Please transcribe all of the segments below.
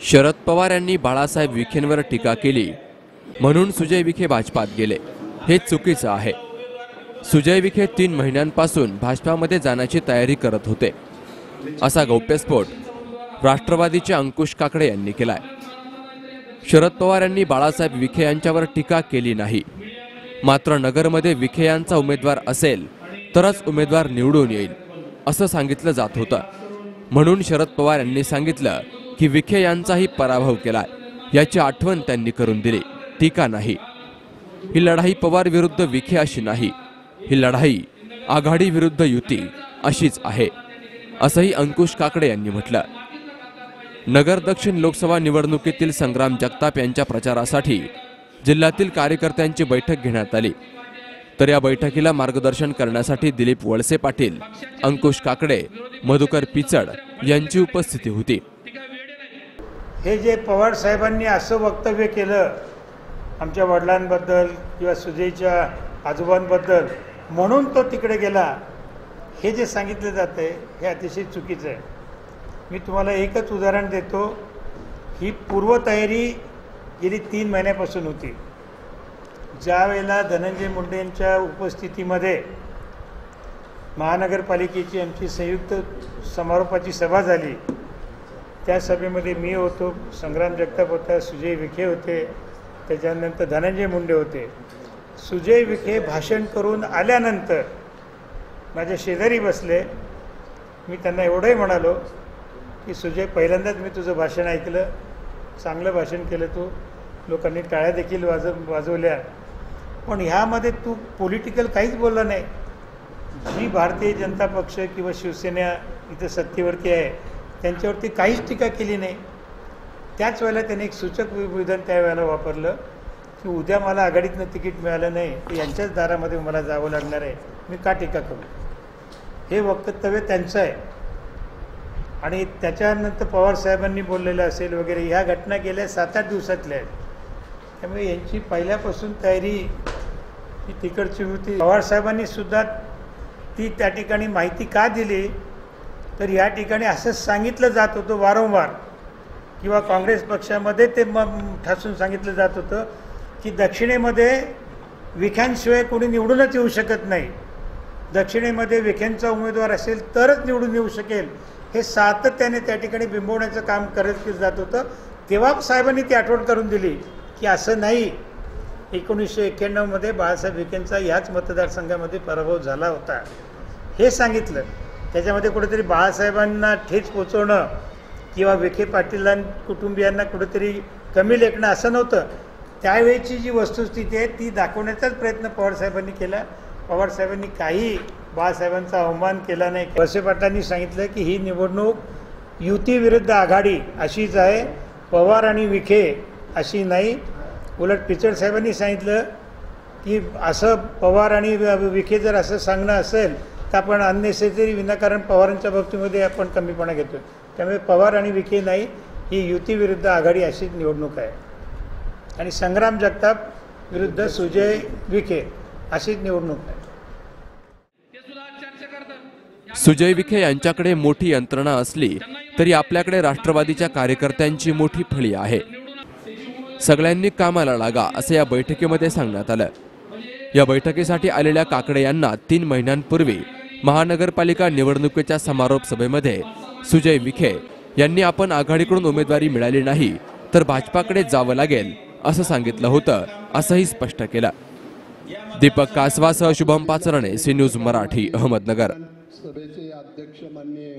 शरद पवार यांनी बाळासाहेब विखेंवर टीका केली. म्हणून सुजय विखे भाजपात गेले. हे चुकीचं आहे. सुजय विखे तीन महिन्यांपासून भाजपामध्ये जाण्याची तयारी करत होते. असा गौप्यस्फोट राष्ट्रवादीचे अंकुश काकडे यांनी केलाय. शरद पवार यांनी बाळासाहेब विखे यांच्यावर टीका केली नाही. मात्र नगरमध्ये विखे यांचा उमेदवार असेल तरच उमेदवार निवडून येईल असं सांगितलं जात होतं. म्हणून शरद पवार यांनी सांगितलं की विखे यांचाही पराभव केलाय याची आठवण त्यांनी करून दिली. टीका नाही? ही लढाई पवार विरुद्ध विखे अशी नाही. ही लढाई आघाडी विरुद्ध युती अशीच आहे. असंही अंकुश काकडे यांनी म्हटलं. नगर दक्षिण लोकसभा निवडणुकीतील संग्राम जगताप यांच्या प्रचारासाठी जिल्ह्यातील कार्यकर्त्यांची बैठक घेण्यात आली. तर या बैठकीला मार्गदर्शन करण्यासाठी दिलीप वळसे पाटील अंकुश काकडे मधुकर पिचड यांची उपस्थिती होती. हे जे पवार साहेबांनी असं वक्तव्य केलं आमच्या वडिलांबद्दल किंवा सुजयच्या आजोबांबद्दल म्हणून तो तिकडे गेला हे जे सांगितलं जातं आहे हे अतिशय चुकीचं आहे. मी तुम्हाला एकच उदाहरण देतो. ही पूर्वतयारी गेली तीन महिन्यापासून होती. ज्यावेळेला धनंजय धनंजय मुंडेंच्या उपस्थितीमध्ये महानगरपालिकेची आमची संयुक्त समारोपाची सभा झाली त्या सभेमध्ये मी होतो संग्राम जगताप होता सुजय विखे होते त्याच्यानंतर धनंजय मुंडे होते. सुजय विखे भाषण करून आल्यानंतर माझ्या शेजारी बसले. मी त्यांना एवढंही म्हणालो की सुजय पहिल्यांदाच मी तुझं भाषण ऐकलं. चांगलं भाषण केलं तू. लोकांनी टाळ्या देखील वाजव वाजवल्या. पण ह्यामध्ये तू पॉलिटिकल काहीच बोलला नाही. जी भारतीय जनता पक्ष किंवा शिवसेना इथं सत्तेवरती आहे त्यांच्यावरती काहीच टीका केली नाही. त्याच वेळेला त्यांनी एक सूचक विधान त्यावेळेला वापरलं की उद्या मला आघाडीतनं तिकीट मिळालं नाही तर यांच्याच दारामध्ये मला जावं लागणार आहे. मी का टीका करू? हे वक्तव्य त्यांचं आहे. आणि त्याच्यानंतर पवार साहेबांनी बोललेलं असेल वगैरे ह्या घटना गेल्या सात आठ दिवसातल्या आहेत. त्यामुळे यांची पहिल्यापासून तयारी ही तिकडची होती. पवार साहेबांनी सुद्धा ती त्या ठिकाणी माहिती का दिली? तर या ठिकाणी असं सांगितलं जात होतं वारंवार किंवा काँग्रेस पक्षामध्ये ते मग ठासून सांगितलं जात होतं की दक्षिणेमध्ये विख्यांशिवाय कोणी निवडूनच येऊ शकत नाही. दक्षिणेमध्ये विखेंचा उमेदवार असेल तरच निवडून येऊ शकेल. हे सातत्याने त्या ठिकाणी बिंबवण्याचं काम करत जात होतं. तेव्हा साहेबांनी ती आठवण करून दिली की असं नाही. एकोणीसशे एक्क्याण्णवमध्ये बाळासाहेब विखेंचा ह्याच मतदारसंघामध्ये पराभव झाला होता. हे सांगितलं. त्याच्यामध्ये कुठेतरी बाळासाहेबांना ठेच पोचवणं किंवा विखे पाटीलां कुटुंबियांना कुठेतरी कमी लेखणं असं नव्हतं. त्यावेळेची जी वस्तुस्थिती आहे ती दाखवण्याचाच प्रयत्न पवारसाहेबांनी केला. पवारसाहेबांनी काही बाळासाहेबांचा अवमान केला नाही. वळसे पाटलांनी सांगितलं की ही निवडणूक युतीविरुद्ध आघाडी अशीच आहे. पवार आणि विखे अशी नाही. उलट पिचड साहेबांनी सांगितलं की असं पवार आणि विखे जर असं सांगणं असेल आपण अननेसेसरी विनाकारण पवारांच्या बाबतीमध्ये आपण कमीपणा घेतो त्यामुळे पवार आणि विखे नाही ही युतीविरुद्ध आघाडी अशी निवडणूक आहे. आणि संग्राम जगताप विरुद्ध सुजय विखे अशीच निवडणूक आहे. सुजय विखे यांच्याकडे मोठी यंत्रणा असली तरी आपल्याकडे राष्ट्रवादीच्या कार्यकर्त्यांची मोठी फळी आहे. सगळ्यांनी कामाला लागा असं या बैठकीमध्ये सांगण्यात आलं. या बैठकीसाठी आलेल्या काकडे यांना तीन महिन्यांपूर्वी महानगरपालिका निवडणुकीच्या समारोप सभेमध्ये सुजय विखे यांनी आपण आघाडीकडून उमेदवारी मिळाली नाही तर भाजपाकडे जावं लागेल असं सांगितलं होतं असंही स्पष्ट केलं. दीपक कासवासह शुभम पाचरणे सी न्यूज मराठी अहमदनगर. सभेचे अध्यक्ष माननीय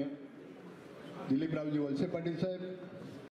दिलीपरावजी वळसे पाटील साहेब